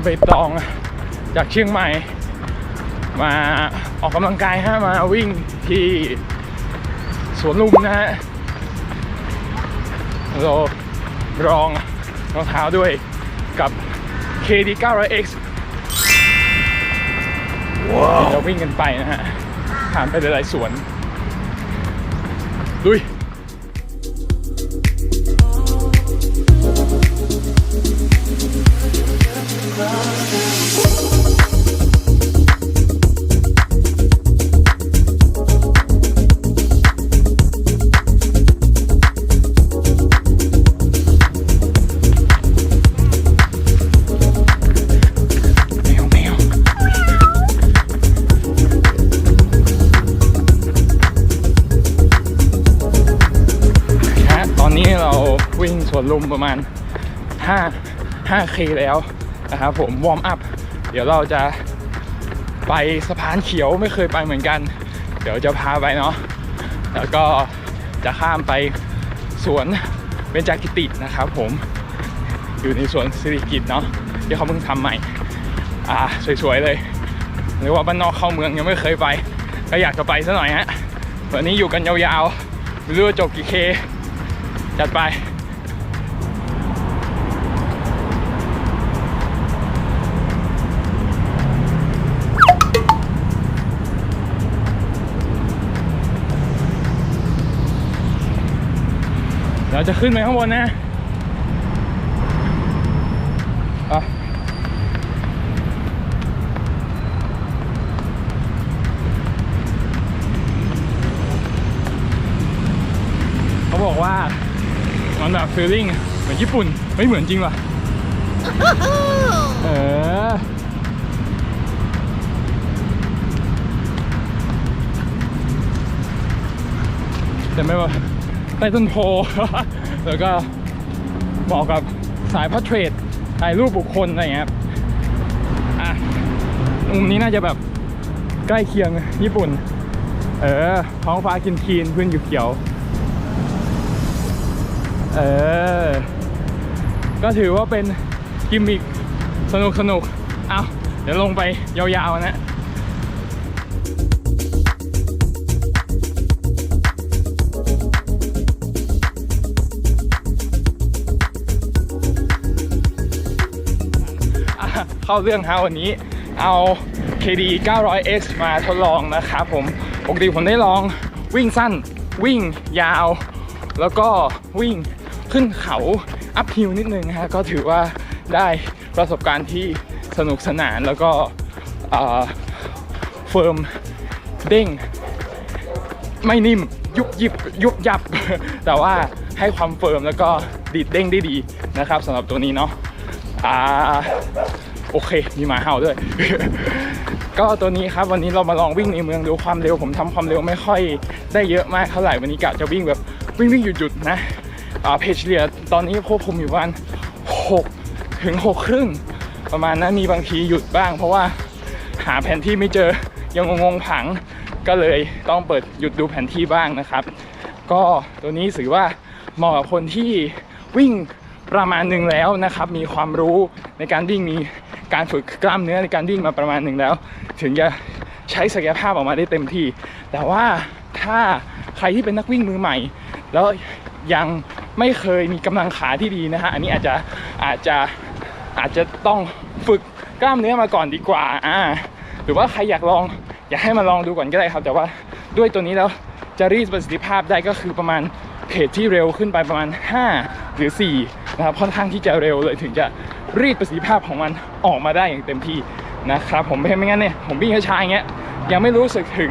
ฮะวันนี้ไปตองจากเชียงใหม่ มาออกกำลังกายฮะมาวิ่งที่สวนลุมนะฮะเรารองรองเท้าด้วยกับ KD 900X เราวิ่งกันไปนะฮะผ่านไปหลายๆสวนลุย วิ่งสวนลุมประมาณ 5 5K แล้วนะครับผมวอร์มอัพ เดี๋ยวเราจะไปสะพานเขียวไม่เคยไปเหมือนกัน เดี๋ยวจะพาไปเนาะแล้วก็จะข้ามไปสวนเบญจกิตินะครับผมอยู่ในสวนสิริกิตเนาะที่เขาเพิ่งทำใหม่ อ่าสวยๆเลยหรือว่าบ้านนอกเข้าเมืองยังไม่เคยไป ก็อยากจะไปซะหน่อยฮะวันนี้อยู่กันยาวๆไม่รู้ว่าจบกี่เคจัดไป เราจะขึ้นไปข้างบนนะอะเขาบอกว่า มันแบบฟีลลิ่งเหมือนญี่ปุ่น ไม่เหมือนจริงว่ะ เออแต่ไม่ว่า ใต้ต้นโพ แล้วก็เหมาะกับสายพัทเทรดถ่ายรูปบุคคลอะไรเงี้ยครับอะมุมนี้น่าจะแบบใกล้เคียงญี่ปุ่น เออท้องฟ้ากินคีนพื้นอยู่เขียว เออ ก็ถือว่าเป็นกิมมิคสนุกสนุกเอาเดี๋ยวลงไปยาวๆนะ เข้าเรื่องฮะวันนี้เอา KD 900X มาทดลองนะครับผมปกติผมได้ลองวิ่งสั้น วิ่งยาว แล้วก็วิ่งขึ้นเขาอัพฮิลนิดนึงฮะก็ถือว่าได้ประสบการณ์ที่สนุกสนานแล้วก็เฟิร์มเด้ง ไม่นิ่มยุบยิบยุบยับ แต่ว่าให้ความเฟิร์มแล้วก็ดีดเด้งได้ดีนะครับสำหรับตัวนี้เนาะอ่า โอเค มีหมาเห่าด้วย ก็ตัวนี้ครับวันนี้เรามาลองวิ่งในเมืองดูความเร็ว ผมทำความเร็วไม่ค่อยได้เยอะมากเท่าไหร่วันนี้กะจะวิ่งแบบวิ่งวิ่งหยุดหยุดนะอ่าเพจเลียตอนนี้ควบคุมอยู่ประมาณหกถึงหกครึ่งประมาณนั้นมีบางทีหยุดบ้าง เพราะว่าหาแผนที่ไม่เจอยังงงผังก็เลยต้องเปิดหยุดดูแผนที่บ้างนะครับ ก็ตัวนี้ถือว่าเหมาะกับคนที่วิ่งประมาณหนึ่งแล้วนะครับ มีความรู้ในการวิ่งมี การฝึกกล้ามเนื้อในการวิ่งมาประมาณหนึ่งแล้ว ถึงจะใช้ศักยภาพออกมาได้เต็มที่ แต่ว่าถ้าใครที่เป็นนักวิ่งมือใหม่ แล้วยังไม่เคยมีกำลังขาที่ดีนะฮะอันนี้อาจจะอาจจะอาจจะต้องฝึกกล้ามเนื้อมาก่อนดีกว่าอ่าหรือว่าใครอยากลองอยากให้มาลองดูก่อนก็ได้ครับ แต่ว่าด้วยตัวนี้แล้วจะรีดประสิทธิภาพได้ก็คือประมาณเพจที่เร็วขึ้นไปประมาณ 5 หรือ4นะครับค่อนข้างที่จะเร็วเลยถึงจะ รีดประสิทธิภาพของมันออกมาได้อย่างเต็มที่นะครับผมไม่งั้นเนี่ยผมวิ่งช้าๆอย่างเงี้ยยังไม่รู้สึกถึง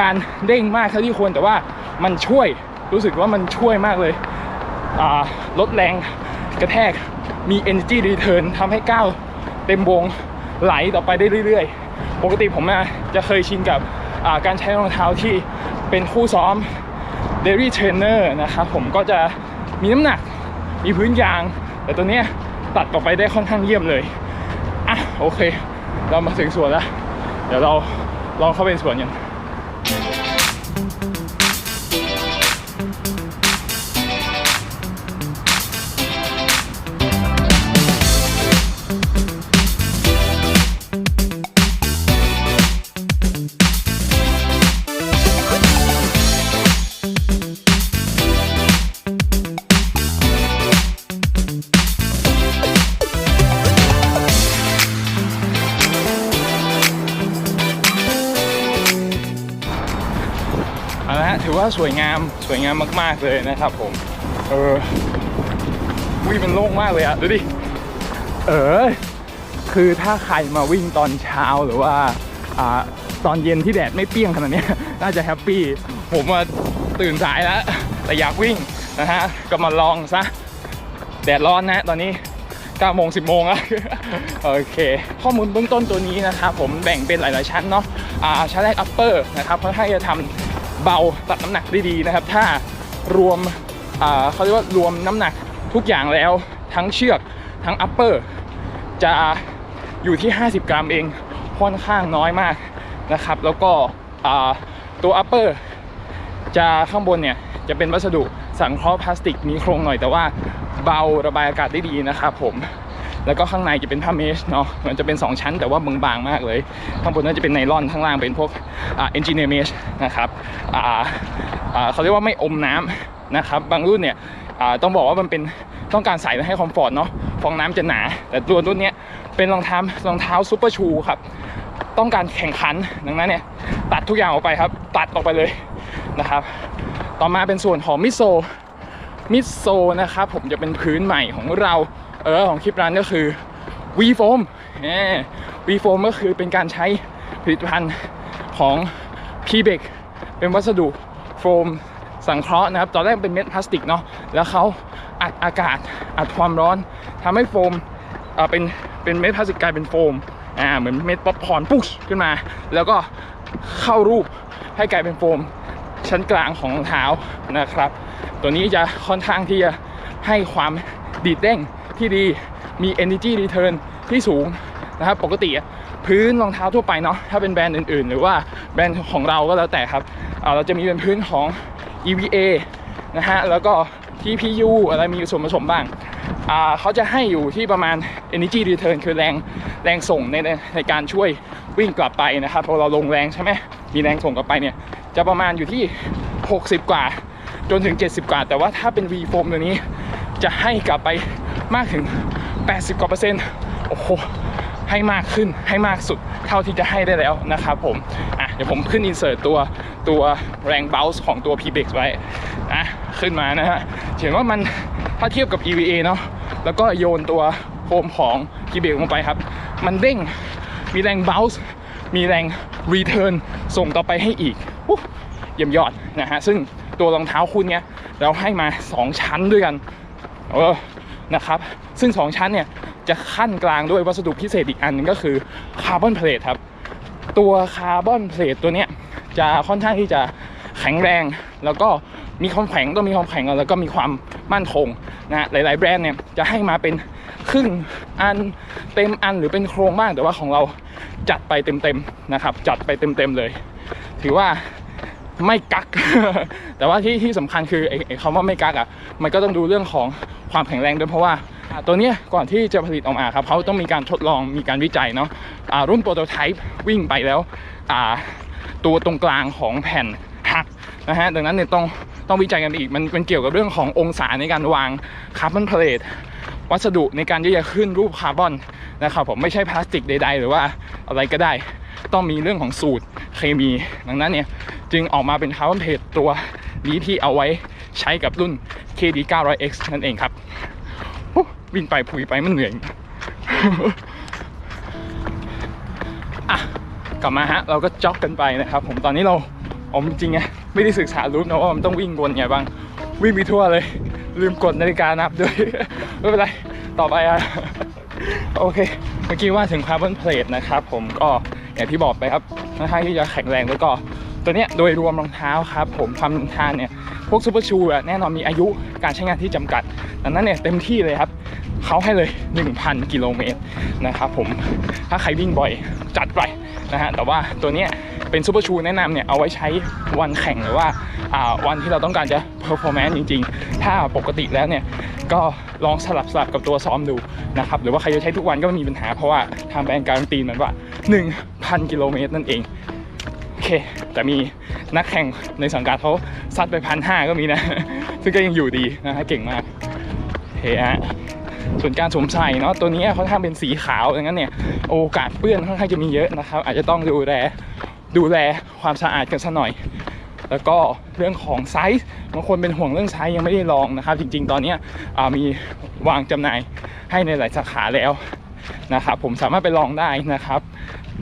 การเด้งมากเท่าที่ควรแต่ว่ามันช่วยรู้สึกว่ามันช่วยมากเลยลดแรงกระแทกมี energy return ทำให้ก้าวเต็มวงไหลต่อไปได้เรื่อยๆ ปกติผมจะเคยชินกับการใช้รองเท้าที่เป็นคู่ซ้อม Dairy Trainer นะครับผมก็จะมีน้ำหนักมีพื้นยาง แต่ตัวเนี้ยตัดออกไปได้ค่อนข้างเยี่ยมเลยอะโอเค เรามาถึงสวนแล้ว เดี๋ยวเราลองเข้าไปสวนกัน ว่าสวยงามสวยงามมากๆเลยนะครับผม เออวิ่งมันโล่งมากเลยอะดูดิ เออ คือถ้าใครมาวิ่งตอนเช้าหรือว่าอ่าตอนเย็นที่แดดไม่เปรี้ยงขนาดนี้น่าจะแฮปปี้ ผมมาตื่นสายแล้ว แต่อยากวิ่งนะฮะ ก็มาลองซะ แดดร้อนนะตอนนี้9โมง 10 โมงอะโอเค ข้อมูลเบื้องต้นตัวนี้นะครับผมแบ่งเป็นหลาย ๆ ชั้นเนาะอ่าชั้นแรก upper นะครับค่อนข้างจะทำ เบาตัดน้ำหนักได้ดีนะครับ ถ้ารวมเขาเรียกว่ารวมน้ำหนักทุกอย่างแล้วทั้งเชือกทั้ง upper จะอยู่ที่ 50 กรัมเองค่อนข้างน้อยมากนะครับ แล้วก็อ่าตัว upper จะข้างบนเนี่ยจะเป็นวัสดุสังเคราะห์พลาสติกมีโครงหน่อยแต่ว่าเบาระบายอากาศได้ดีนะครับผม แล้วก็ข้างในจะเป็นผ้าเมชเนาะมันจะเป็น 2 ชั้นแต่ว่าบางๆมากเลย ข้างบนน่าจะเป็นไนลอนข้างล่างเป็นพวกอ่าเอนจิเนียร์เมชนะครับอ่าอ่าเขาเรียกว่าไม่อมน้ำนะครับ บางรุ่นเนี่ยอ่าต้องบอกว่ามันเป็นต้องการใส่ให้คอมฟอร์ตเนาะฟองน้ำจะหนา แต่ตัวรุ่นเนี้ยเป็นรองเท้ารองเท้าซูเปอร์ชูครับต้องการแข่งขันดังนั้นเนี่ยตัดทุกอย่างออกไปครับ ตัดออกไปเลยนะครับ ต่อมาเป็นส่วนของมิโซมิโซนะครับผมจะเป็นพื้นใหม่ของเรา เออของคลิปร้านก็คือ V Foam เออ V Foam ก็คือเป็นการใช้ผลิตภัณฑ์ของ p b e c เป็นวัสดุโฟมสังเคราะห์นะครับ ตอนแรกเป็นเม็ดพลาสติกเนาะแล้วเขาอัดอากาศอัดความร้อนทำให้โฟมเอ่อเป็นเป็นเม็ดพลาสติกกลายเป็นโฟมอ่าเหมือนเม็ดป๊อปคอร์นปุ๊ชขึ้นมา แล้วก็เข้ารูปให้กลายเป็นโฟมชั้นกลางของรองเท้านะครับ ตัวนี้จะค่อนข้างที่จะให้ความดีดเด้ง ที่ดีมี energy return ที่สูงนะครับปกติพื้นรองเท้าทั่วไปเนาะถ้าเป็นแบรนด์อื่น ๆ หรือว่าแบรนด์ของเราก็แล้วแต่ครับเราจะมีเป็นพื้นของ EVA นะฮะแล้วก็ TPU อะไรมีส่วนผสมบ้างอ่าเขาจะให้อยู่ที่ประมาณ energy return คือแรงแรงส่งในในในการช่วยวิ่งกลับไปนะครับพอเราลงแรงใช่ไหมมีแรงส่งกลับไปเนี่ยจะประมาณอยู่ที่ 60 กว่าจนถึง 70 กว่า แต่ว่าถ้าเป็น V foam ตัวนี้จะให้กลับไป มากถึง 80 กว่าเปอร์เซ็นต์โอ้โหให้มากขึ้นให้มากสุดเท่าที่จะให้ได้แล้วนะครับผมอะเดี๋ยวผมขึ้นอินเสิร์ตตัวตัวแรงเบลส์ของตัว p b e x ไว้อะขึ้นมานะฮะเห็นว่ามันถ้าเทียบกับ EVA เนาะแล้วก็โยนตัวโฟมของ p b e x ลงไปครับ มันเด้งมีแรงเบลส์มีแรงรีเทิร์นส่งต่อไปให้อีกอุ๊ยเยี่ยมยอดนะฮะซึ่งตัวรองเท้าคู่เนี้ยเราให้มา 2 ชั้นด้วยกันเออ นะครับ ซึ่ง 2 ชั้นเนี่ยจะขั้นกลางด้วยวัสดุพิเศษอีกอันหนึงก็คือคาร์บอนเพลทครับ ตัวคาร์บอนเพลทตัวเนี้ยจะค่อนข้างที่จะแข็งแรง แล้วก็มีความแข็งต้องมีความแข็งแล้วก็มีความมั่นคงนะฮะหลาย ๆ แบรนด์เนี่ยจะให้มาเป็นครึ่งอันเต็มอันหรือเป็นโครงบ้างแต่ว่าของเราจัดไปเต็ม ๆ นะครับ จัดไปเต็ม ๆ เลย ถือว่า ไม่กัก แต่ว่าที่ที่สำคัญคือไอ้ไอ้คำว่าไม่กักอะมันก็ต้องดูเรื่องของความแข็งแรงด้วยเพราะว่าอ่าตัวเนี้ยก่อนที่จะผลิตออกมาครับเขาต้องมีการทดลองมีการวิจัยเนาะอ่ารุ่นโปรโตไทป์วิ่งไปแล้วอ่าตัวตรงกลางของแผ่นหักนะฮะดังนั้นเนี่ยต้องต้องวิจัยกันอีกมันมันเกี่ยวกับเรื่องขององศาในการวางคาร์บอนเพลทวัสดุในการที่จะขึ้นรูปคาร์บอน นะครับผมไม่ใช่พลาสติกใด ๆ หรือว่าอะไรก็ได้ ต้องมีเรื่องของสูตรเคมี ดังนั้นเนี่ยจึงออกมาเป็นคาร์บอนเพลทตัวนี้ที่เอาไว้ใช้กับรุ่น KD 900X นั่นเองครับวิ่งไปผุยไปมันเหนื่อยอะกลับมาฮะ เราก็จ็อกกันไปนะครับ ผมตอนนี้เราผมจริงๆไงไม่ได้ศึกษารูทนะว่ามันต้องวิ่งวนไงบ้าง วิ่งไปทั่วเลย ลืมกดนาฬิกานับด้วย ไม่เป็นไร ต่อไปอะ โอเค เมื่อกี้ว่าถึงคาร์บอนเพลทนะครับผมก็อย่างที่บอกไปครับค่อนข้างที่จะแข็งแรงแล้วก็ตัวเนี้ยโดยรวมรองเท้าครับผมความทนทานเนี่ยพวกซูเปอร์ชูอะแน่นอนมีอายุการใช้งานที่จำกัดดังนั้นเนี่ยเต็มที่เลยครับเขาให้เลย 1,000 กิโลเมตรนะครับผมถ้าใครวิ่งบ่อยจัดไปนะฮะแต่ว่าตัวเนี้ยเป็นซูเปอร์ชูแนะนำเนี่ยเอาไว้ใช้วันแข่งหรือว่าอ่าวันที่เราต้องการจะเพอร์ฟอร์แมนซ์จริง ๆ ถ้าปกติแล้วเนี่ย ก็ลองสลับสลับกับตัวซ้อมดูนะครับหรือว่าใครจะใช้ทุกวันก็ไม่มีปัญหาเพราะว่าทางแบรนด์การันตีมันว่า 1,000 กิโลเมตรนั่นเองโอเค แต่มีนักแข่งในสังกัดเขาซัดไปพันห้าก็มีนะ ซึ่งก็ยังอยู่ดีนะฮะเก่งมากโอเคฮะส่วนการสวมใส่เนาะตัวนี้ค่อนข้างเป็นสีขาวดังนั้นเนี่ยโอกาสเปื้อนค่อนข้างจะมีเยอะนะครับ อาจจะต้องดูแลดูแลความสะอาดกันสักหน่อย แล้วก็เรื่องของไซส์บางคนเป็นห่วงเรื่องไซส์ยังไม่ได้ลองนะครับ จริง ๆ ตอนนี้มีวางจำหน่ายให้ในหลายสาขาแล้วนะครับผมสามารถไปลองได้นะครับ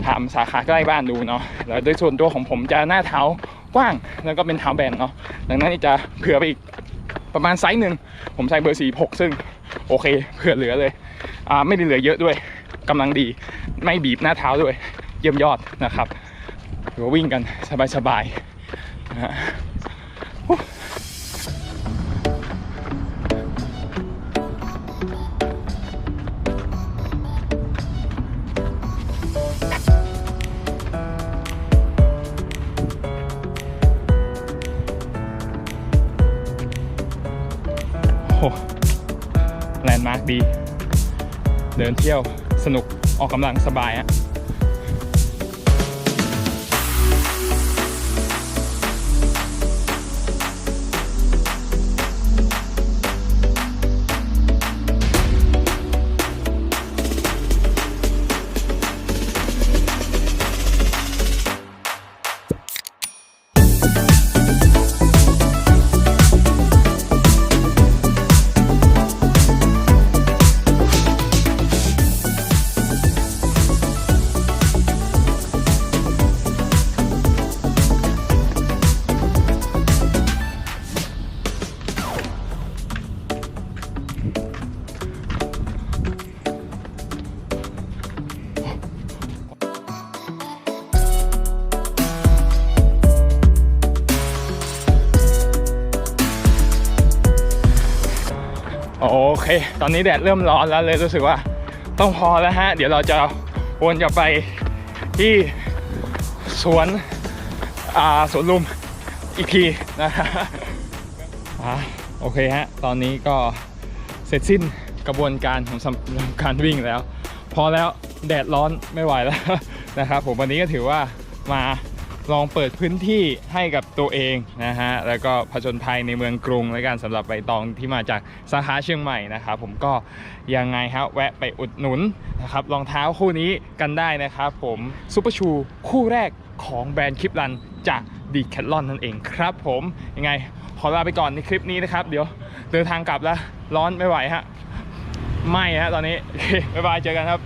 ถามสาขาใกล้บ้านดูเนาะแล้วโดยส่วนตัวของผมจะหน้าเท้ากว้างแล้วก็เป็นเท้าแบนเนาะดังนั้นจะเผื่อไปอีกประมาณไซส์หนึ่งผมใส่เบอร์ 46 ซึ่งโอเคเผื่อเหลือเลยอ่าไม่ได้เหลือเยอะด้วยกำลังดีไม่บีบหน้าเท้าด้วย เยี่ยมยอดนะครับหรือว่าวิ่งกันสบายๆ แลนด์มาร์กดี เดินเที่ยวสนุกออกกำลังสบายอะ เค ตอนนี้แดดเริ่มร้อนแล้วเลยรู้สึกว่าต้องพอแล้วฮะ เดี๋ยวเราจะวนกลับไปที่สวนอ่าสวนลุมอีกทีนะฮะโอเคฮะ ตอนนี้ก็เสร็จสิ้นกระบวนการของสำหรับการวิ่งแล้ว พอแล้วแดดร้อนไม่ไหวแล้วนะครับผมวันนี้ก็ถือว่ามา ลองเปิดพื้นที่ให้กับตัวเองนะฮะแล้วก็ผจญภัยในเมืองกรุงแล้วกันสำหรับใบตองที่มาจากสาขาเชียงใหม่นะครับผมก็ยังไงฮะแวะไปอุดหนุนนะครับรองเท้าคู่นี้กันได้นะครับผมซูเปอร์ชูคู่แรกของแบรนด์คลิปรันจากดีแคทลอนนั่นเองครับผมยังไงขอลาไปก่อนในคลิปนี้นะครับ เดี๋ยวเดินทางกลับแล้วร้อนไม่ไหวฮะไม่ฮะตอนนี้โอเคบ๊ายบายเจอกันครับ